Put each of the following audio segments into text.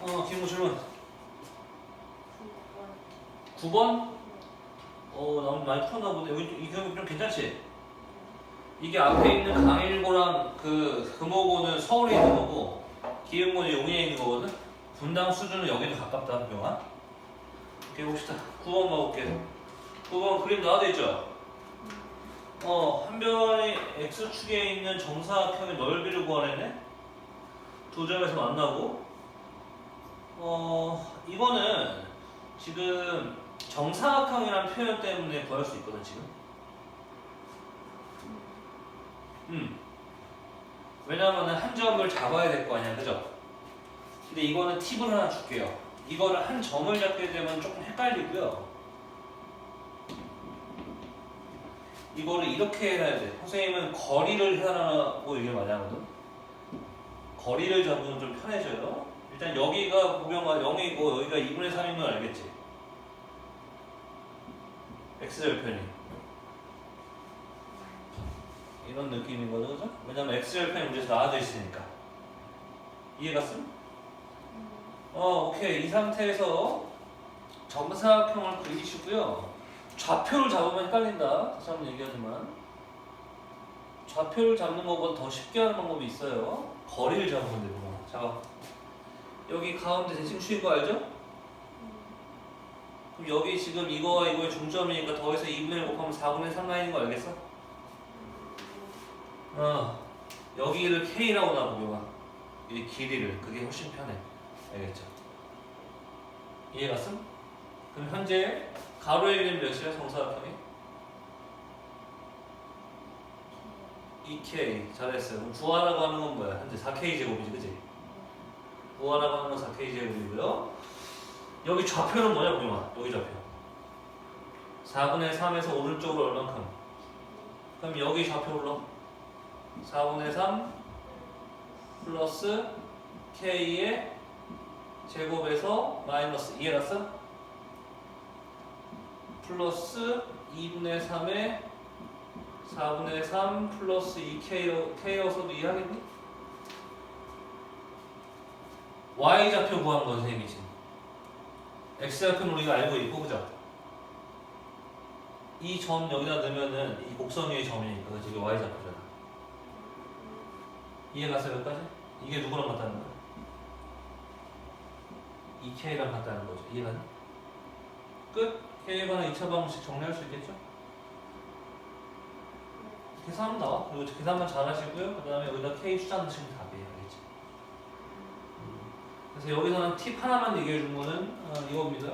어, 김우 질문. 9번? 어, 나 많이 풀었나 보네. 이 경우 좀 괜찮지? 이게 앞에 있는 강일고랑 그 금호고는 서울에 있는 거고 기흥고는 용인에 있는 거거든. 분당 수준은 여기도 가깝다, 병아. 이렇게 봅시다. 9번 봐볼게. 9번 그림 나와져 있죠? 어, 한 변의 x축에 있는 정사각형의 넓이를 구하래네. 두 점에서 만나고. 어, 이거는 지금 정사각형이라는 표현 때문에 구할 수 있거든, 지금. 음. 왜냐면은 한 점을 잡아야 될 거 아니야, 그죠? 근데 이거는 팁을 하나 줄게요. 이거를 한 점을 잡게 되면 조금 헷갈리고요. 이거를 이렇게 해야 돼. 선생님은 거리를 해라고 얘기를 많이 하거든. 거리를 잡으면 좀 편해져요. 일단 여기가 보면가 0이고 여기가 2분의 3인 건 알겠지? x절편이 이런 느낌인 거죠, 그죠? 왜냐면 x절편이 문제에서 나와져 있으니까 이해갔음? 어, 오케이. 이 상태에서 정사각형을 그리시고요. 좌표를 잡으면 헷갈린다. 다시 한번 얘기하지만 좌표를 잡는 것보다 더 쉽게 하는 방법이 있어요. 거리를 잡으면 되구나. 자, 여기 가운데 대칭 추인 거 알죠? 그럼 여기 지금 이거와 이거의 중점이니까 더해서 2분의 1 곱하면 4분의 3 라인인 거 알겠어? 어, 여기를 K라고 나보기만. 이 길이를. 그게 훨씬 편해. 알겠죠? 이해갔음? 그럼 현재 가로의 길이는 몇이야? 정사각형이? 2K. 잘했어요. 그럼 구하라고 하는 건 뭐야? 현재 4K 제곱이지, 그지? 구하라고 하는 건 4K 제곱이고요. 여기 좌표는 뭐냐, 보마 여기 좌표. 4분의 3에서 오른쪽으로 얼만큼? 그럼 여기 좌표 불러. 4분의 3 플러스 K의 제곱에서 마이너스 이해갔어? 플러스 2분의 3에 4분의 3 플러스 2K, K여서도 이해하겠니? Y좌표 구한 건 선생님이지 X좌표는 우리가 알고 있고 그죠? 이 점 여기다 넣으면은 이 곡선 위의 점이니까 그치? 이게 Y좌표잖아 이해갔어 여기까지? 이게 누구랑 같다는 거야? 2K랑 같다는 거죠 이해가니? 끝! K에 관한 2차 방식 정리할 수 있겠죠? 계산하면 나와. 그리고 계산만 잘 하시고요. 그 다음에 여기다 K 숫자 넣으시면? 음. 그래서 여기서는 팁 하나만 얘기해 준 거는 어, 이겁니다.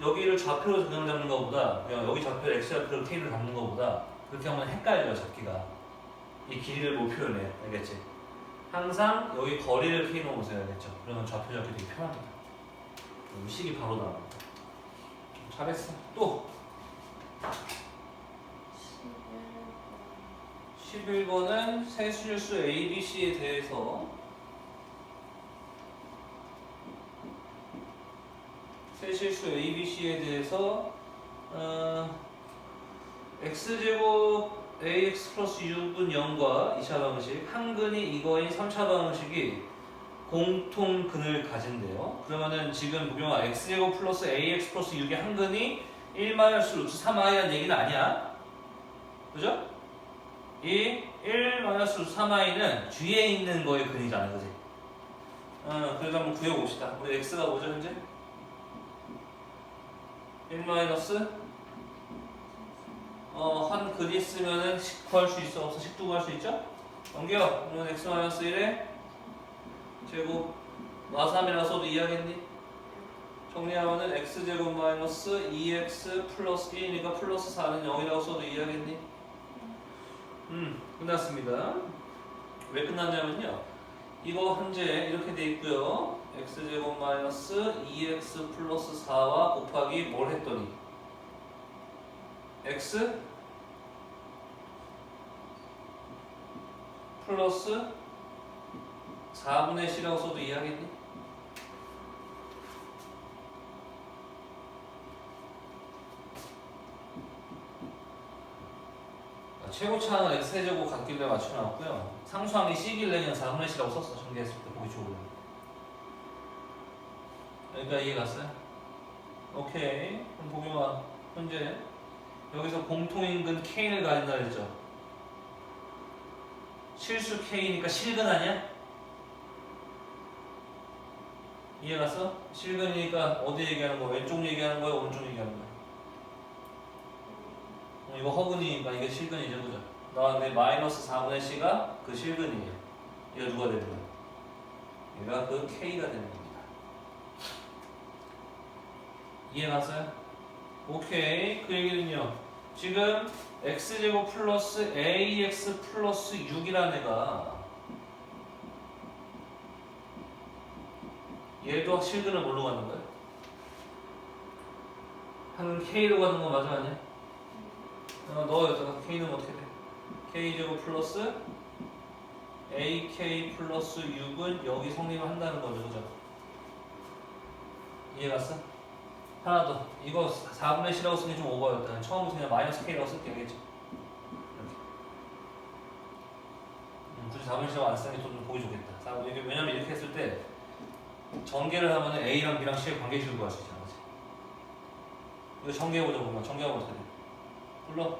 여기를 좌표로 그냥 잡는 것보다 그냥 여기 좌표를 X좌표로 K를 잡는 것보다 그렇게 하면 헷갈려 잡기가 이 길이를 못 표현해 알겠지? 항상 여기 거리를 K 놓으세요 알겠죠? 그러면 좌표 잡기 되게 편합니다 그럼 식이 바로 나옵니다 잘했어 또 11번은 세실수 ABC에 대해서 세실수 ABC에 대해서 어, x제곱 ax 플러스 6은 0과 2차 방식 한 근이 이거인 3차 방식이 공통근을 가진대요 그러면은 지금 무경아 x제곱 플러스 ax 플러스 6의 한 근이 1 마이너스 루트 3i라는 얘기는 아니야 그죠? 이 1 마이너스 3i는 뒤에 있는 거의 근이잖아, 그지? 어, 그래서 한번 구해봅시다. 우리 x가 뭐죠, 현재? 1 마이너스 어, 한 근이 있으면은 식 구할 수 있어, 없어? 식도 구할 수 있죠? 넘겨. 그러면 x 마이너스 1에 제곱 마3이라서도 이해하겠니? 정리하면은 x제곱 마이너스 2x 플러스 1이니까 플러스 4는 0이라고 써도 이해하겠니? 음, 끝났습니다. 왜 끝났냐면요. 이거 현재 이렇게 돼 있고요. X제곱 마이너스 2x 플러스 4와 곱하기 뭘 했더니 x 플러스 4분의 c라고 써도 이해하겠니? 최고차는 x제곱 같길래 맞춰놨고요. 상수항이 c길래 그냥 4분의 c라고 썼어. 전개했을 때 보기 좋으려. 그러니까 이해 갔어요? 오케이. 그럼 보경아, 현재 여기서 공통인근 K를 가진다 그랬죠? 실수 K니까 실근 아니야? 이해 갔어? 실근이니까 어디 얘기하는 거야? 왼쪽 얘기하는 거야? 오른쪽 얘기하는 거야? 어, 이거 허근이니까 이게 실근이죠, 그죠? 나왔는데 마이너스 4분의 C가 그 실근이에요. 이거 누가 되는 거야? 얘가 그 K가 되는 겁니다. 이해 갔어요? 오케이. 그 얘기는요. 지금 x제곱 플러스 ax 플러스 6이라는 애가 얘도 실근을 뭘로 가는 거야? 한 k로 가는 거 맞아 아니야? 어, 너 여기다가 k는 어떻게 돼? k제곱 플러스 ak 플러스 6은 여기 성립을 한다는 거죠 그죠? 이해 갔어? 하나 더. 이거 4분의 C라고 쓰는 게 좀 오버였다 처음부터 그냥 마이너스 K라고 쓸게? 이렇게. 음, 굳이 4분의 C라고 안 쓰는 게 좀 보기 좋겠다. 4분, 이게 왜냐면 이렇게 했을 때 전개를 하면 A랑 B랑 C의 관계식을 구할 수 있잖아 그치? 이거 전개해보자 보면. 전개하면 어떻게 돼? 불러.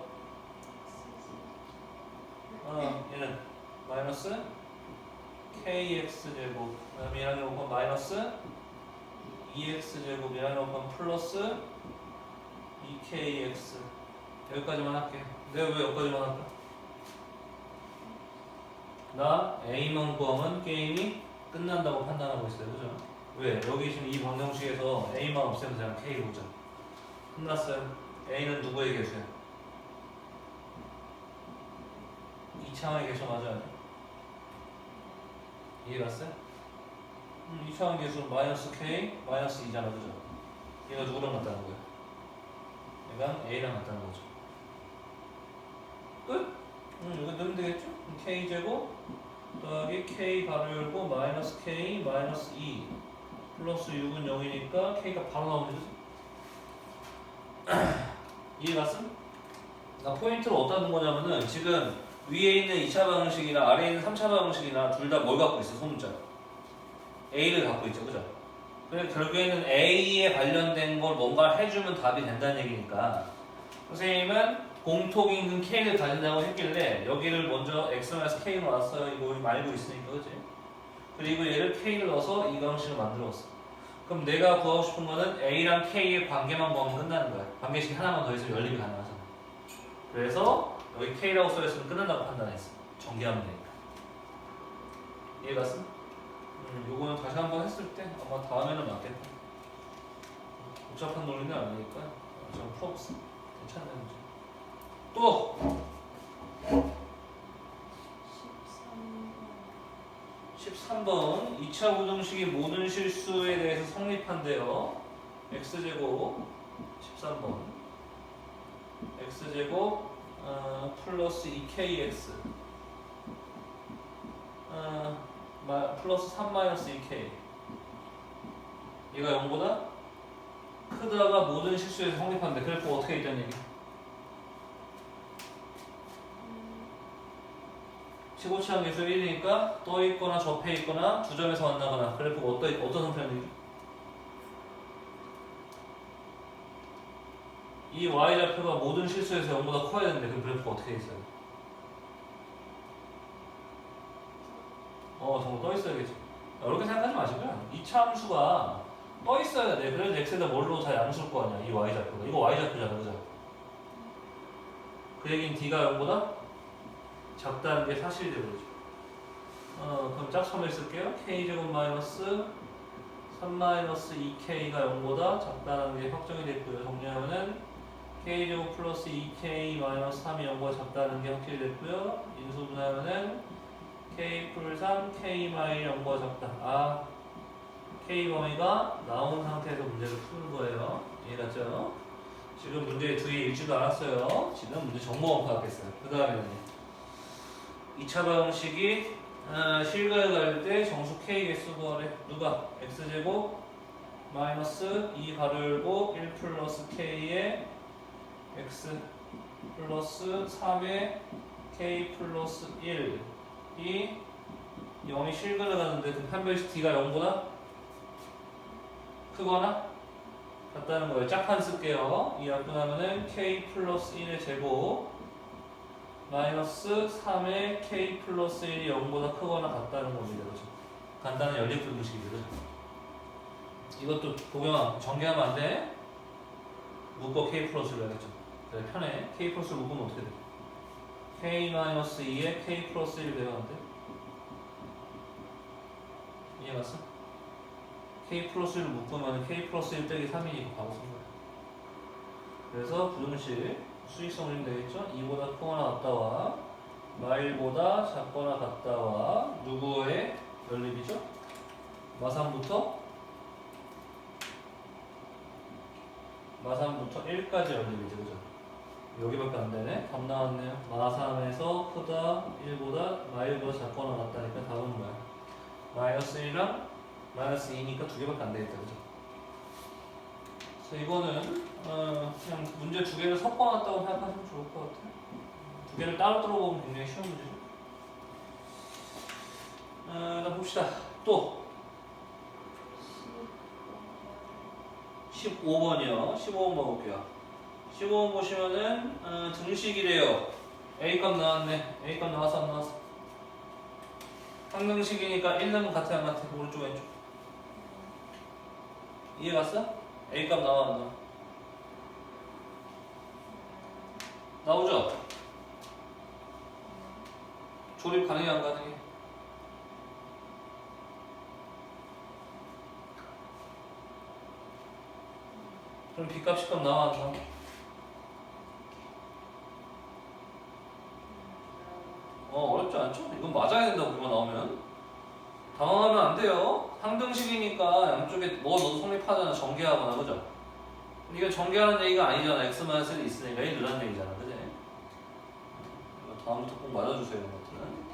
어 얘는 마이너스 KX 제곱 그 다음에 얘랑 요건 마이너스 2x 제곱이랑 요건 플러스 2kx 여기까지만 할게. 내가 왜 여기까지만 할까? 나 A만 구하면 게임이 끝난다고 판단하고 있어요. 그죠? 왜? 여기 지금 이 방정식에서 A만 없애면 그냥 K 보자. 끝났어요. A는 누구의 개수야? 이창의 개수 맞아요. 이해 갔어요? 음, 이차원 계수 마이너스 k 마이너스 2잖아 그죠? 얘가 누구랑 같다는 거야? 얘가 a랑 같다는 거죠 끝? 음, 이거 넣으면 되겠죠? k 제곱 더하기 k 가로 열고 마이너스 k 마이너스 2 플러스 6은 0이니까 k가 바로 나오면 되죠? 이해 갔음? 나 포인트를 어디다 둔 거냐면은 지금 위에 있는 2차 방정식이나 아래에 있는 3차 방정식이나 둘 다 뭘 갖고 있어 소문자 A를 갖고 있죠, 그죠? 그래 결국에는 A에 관련된 걸 뭔가 해주면 답이 된다는 얘기니까 선생님은 공통인근 K를 가진다고 했길래 여기를 먼저 X-K로 놨어요. 이거 알고 있으니까, 그지? 그리고 얘를 K를 넣어서 이 방식을 만들었어. 그럼 내가 구하고 싶은 거는 A랑 K의 관계만 구하면 끝나는 거야. 관계식 하나만 더 있으면 연립이 가능하잖아. 그래서 여기 K라고 써있으면 끝난다고 판단했어. 전개하면 되니까. 이해? 음, 요거는 다시 한번 했을 때 아마 다음에는 맞겠다. 복잡한 논리는 아니니까 좀 풀어봤어. 괜찮네 문제. 또 13번 2차 부정식이 모든 실수에 대해서 성립한대요. x제곱 13번 x제곱 어, 플러스 2kx 어, 마, 플러스 3 마이너스 2k 얘가 0보다 크다가 모든 실수에서 성립한대 그래프 어떻게 있다는 얘기 15치한 계수 1이니까 떠 있거나 접해 있거나 두 점에서 만나거나 그래프가 어떤 어떤 형태인지. 이 y 좌표가 모든 실수에서 0보다 커야 되는데 그 그래프가 어떻게 있어요? 어, 정말 떠 있어야겠지. 이렇게 생각하지 마시고요. 이차 함수가 떠 있어야 돼. 그래서 x에다 뭘로 다 양수일 거 아니야. 이 y 좌표가. 이거 y 좌표잖아, 그죠? 그 얘기는 d가 0보다 작다는 게 사실이 되버리죠. 어, 그럼 짝수함을 쓸게요. k 제곱 마이너스 3 마이너스 2k가 0보다 작다는 게 확정이 됐고요. 정리하면은 k 제곱 플러스 2k 마이너스 3이 0보다 작다는 게 확실히 됐고요. 인수분하면은 k 풀 3, k 마이 0보다 작다. 아, k 범위가 나온 상태에서 문제를 푸는 거예요. 이해갔죠? 지금 문제 뒤에 읽지도 않았어요. 지금 문제 정보만 파악했어요. 그 다음에는 2차 방식이 어, 실가에 갈 때 정수 k 개수 구하래. 누가? x제곱 마이너스 2 가로 열고 1 플러스 k에 x 플러스 3에 k 플러스 1 이 0이 실근을 가는데 그 판별식 d가 0보다 크거나 같다는 거예요. 짝판 쓸게요. 이 약분하면은 k 플러스 1의 제곱 마이너스 3의 k 플러스 1이 0보다 크거나 같다는 겁니다. 그죠? 간단한 연립 분식이죠. 이것도 보경아 전개하면 안 돼. 묶어 k 플러스를 해야겠죠. 편해. k 플러스 묶으면 어떻게 돼? K 마이너스 2에 k 플러스 1 돼야 안 돼? 이해 갔어? k 플러스 1을 묶으면 k 플러스 1 빼기 3이니까 바로 쓴 거야. 그래서 부등식 수익성이 되겠죠? 2보다 크거나 같다와 마일보다 작거나 같다와 누구의 연립이죠? 마삼부터 마삼부터 1까지 연립이죠, 그죠? 여기밖에 안 되네. 답 나왔네요. 마삼에서 크다 1보다 마일보다 작거나 같다니까 답은 뭐야? 마이너스 1이랑 마이너스 2니까 두 개밖에 안 되겠다, 그죠? 그래서 이거는 어, 그냥 문제 두 개를 섞어놨다고 생각하시면 좋을 것 같아요. 두 개를 따로 들어보면 굉장히 쉬운 문제죠. 어, 나 봅시다. 또 15번이요. 15번 봐볼게요. 15번 보시면은 어, 등식이래요. A 값 나왔네. A 값 나왔어 안 나왔어? 항등식이니까 1는 같아 안 같아? 오른쪽 왼쪽. 이해 갔어? A 값 나와 안 나와? 나오죠? 조립 가능해 안 가능해? 그럼 B값 C값 나와 안 나와? 어 어렵지 않죠? 이건 맞아야 된다고 이거 나오면? 당황하면 안 돼요. 항등식이니까 양쪽에 뭐 넣어도 성립하잖아. 전개하거나 그죠? 이게 전개하는 얘기가 아니잖아. X만 쓸이 있으니까 이 늘라는 얘기잖아. 그지? 다음부터 꼭 맞아주세요 이런 것들은.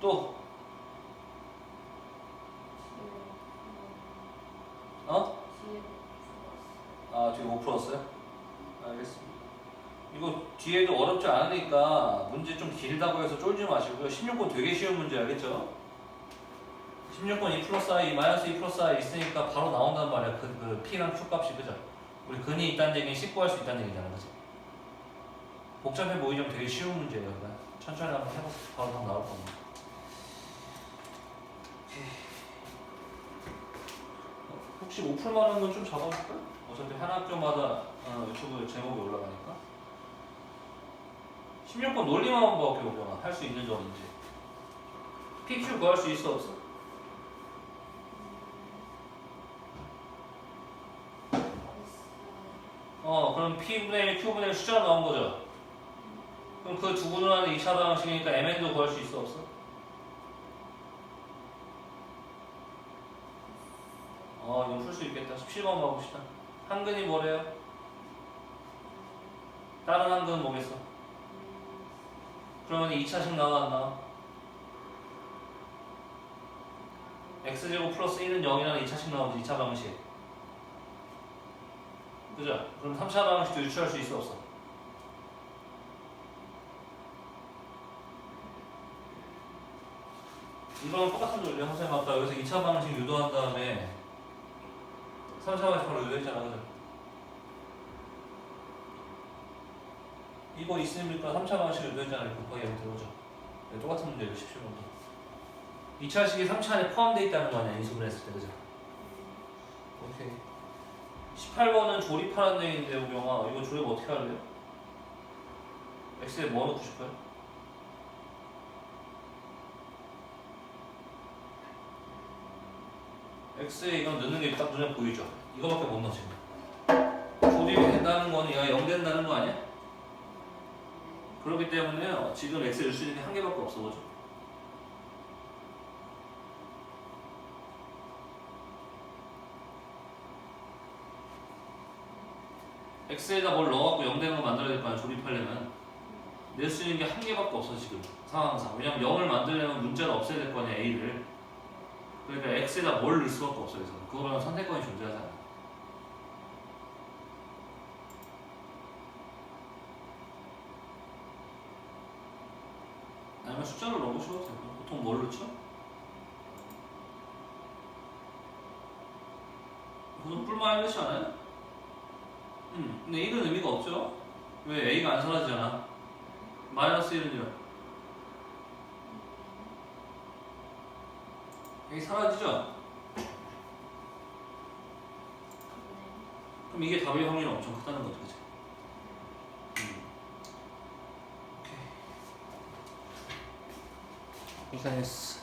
또. 어? 아 뒤에 5 풀었어요? 알겠습니다 이거 뒤에도 어렵지 않으니까 문제 좀 길다고 해서 쫄지 마시고요 16번 되게 쉬운 문제 알겠죠? 16번 2 플러스 i 마이너스 2 플러스 i 있으니까 바로 나온단 말이야 그, 그 p랑 q 값이 그죠? 우리 근이 있다는 얘기는 씻고 할 수 있다는 얘기잖아 그죠? 복잡해 보이지만 되게 쉬운 문제예요 그러니까 천천히 한번 해보세요 바로 다 나올 겁니다 어, 혹시 못 풀만한 건좀 잡아볼까요? 어차피 한 학교마다 어, 유튜브 제목이 올라가니까 16번 논리만 한번 볼게요 할수 있는 점인지 PQ 구할 수 있어 없어? 어 그럼 P분의 1, Q분의 1 숫자가 나온 거죠 그럼 그두 하는 2차 방식이니까 MN도 구할 수 있어 없어? 어 이건 풀 수 있겠다 17번 가봅시다 한근이 뭐래요? 다른 한근은 뭐겠어? 그러면 2차식 나와 안 나와? x제곱 플러스 1은 0이라는 2차식 나오지 2차 방식 그죠? 그럼 3차 방식도 유추할 수 있어 없어? 이거랑 똑같은 논리 선생님 아까 여기서 2차 방식 유도한 다음에 3차 방식 바로 유도했잖아 그죠? 이거 있으니까 3차 방식 유도했잖아요 곱하기 0 들어오죠 네, 똑같은 문제예요 17번도 2차식이 3차 안에 포함되어 있다는 거 아니야 인수분 했을 때 그죠? 오케이 18번은 조립하라는 얘기인데 우경아 이거 조립 어떻게 할래요? X에 뭐 넣고 싶어요? X에 이건 넣는 게 딱 눈에 보이죠? 이거밖에 못 넣어 지금 조립이 된다는 거는 얘가 0 된다는 거 아니야? 그렇기 때문에요. 지금 X에 넣을 수 있는 게 한 개밖에 없어 그죠? X에다 뭘 넣어갖고 0 되는 거 만들어야 될 거 아니야 조립하려면? 낼 수 있는 게 한 개밖에 없어 지금. 상황상. 왜냐면 0을 만들려면 문자를 없애야 될거 아니야 A를. 그러니까 X에다 뭘 넣을 수밖에 없어 그래서. 그거랑 선택권이 존재하잖아 아니면 숫자를 넣어보셔도 되고 보통 뭘 넣죠? 그건 뿔만 그렇지 않아요? 음, 근데 1은 의미가 없죠? 왜 A가 안 사라지잖아. 마이너스 1은요? A 사라지죠? 그럼 이게 답일 확률이 엄청 크다는 거죠, 그죠? 오케이. 고생했어.